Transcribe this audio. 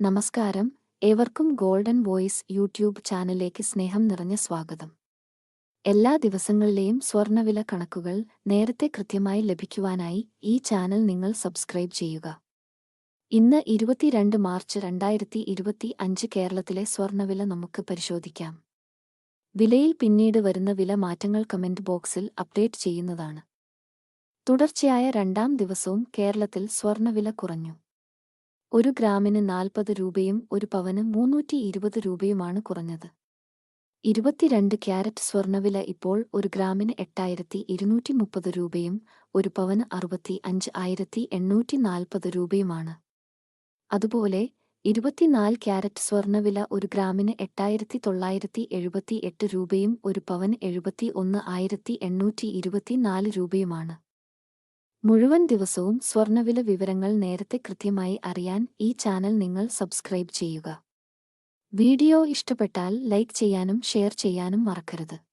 നമസ്കാരം. ഏവർക്കും golden voice YouTube ചാനലിലേക്ക് സ്നേഹം നിറഞ്ഞ സ്വാഗതം. എല്ലാ ദിവസങ്ങളിലെയും സ്വർണവില കണക്കുകൾ നേരത്തെ കൃത്യമായി ലഭിക്കുവാനായി ഈ ചാനൽ നിങ്ങൾ സബ്സ്ക്രൈബ് ചെയ്യുക. ഇന്ന് ഇരുപത്തിരണ്ട് മാർച്ച് രണ്ടായിരത്തി ഇരുപത്തി അഞ്ച് കേരളത്തിലെ സ്വർണവില നമുക്ക് പരിശോധിക്കാം. വിലയിൽ പിന്നീട് വരുന്ന വില മാറ്റങ്ങൾ കമന്റ് ബോക്സിൽ അപ്ഡേറ്റ് ചെയ്യുന്നതാണ്. തുടർച്ചയായ രണ്ടാം ദിവസവും കേരളത്തിൽ സ്വർണവില കുറഞ്ഞു. ഒരു ഗ്രാമിന് നാൽപ്പത് രൂപയും ഒരു പവന് മൂന്നൂറ്റി ഇരുപത് രൂപയുമാണ് കുറഞ്ഞത്. ഇരുപത്തിരണ്ട് ക്യാരറ്റ് സ്വർണവില ഇപ്പോൾ ഒരു ഗ്രാമിന് എട്ടായിരത്തി ഇരുന്നൂറ്റി മുപ്പത് രൂപയും ഒരു പവന് അറുപത്തി അഞ്ച് ആയിരത്തി എണ്ണൂറ്റി നാൽപ്പത് രൂപയുമാണ്. അതുപോലെ ഇരുപത്തിനാല് ക്യാരറ്റ് സ്വർണവില ഒരു ഗ്രാമിന് എട്ടായിരത്തി തൊള്ളായിരത്തി എഴുപത്തി എട്ട് രൂപയും ഒരു പവൻ എഴുപത്തി ഒന്ന് ആയിരത്തി എണ്ണൂറ്റി ഇരുപത്തിനാല് രൂപയുമാണ്. മുഴുവൻ ദിവസവും സ്വർണവില വിവരങ്ങൾ നേരത്തെ കൃത്യമായി അറിയാൻ ഈ ചാനൽ നിങ്ങൾ സബ്സ്ക്രൈബ് ചെയ്യുക. വീഡിയോ ഇഷ്ടപ്പെട്ടാൽ ലൈക്ക് ചെയ്യാനും ഷെയർ ചെയ്യാനും മറക്കരുത്.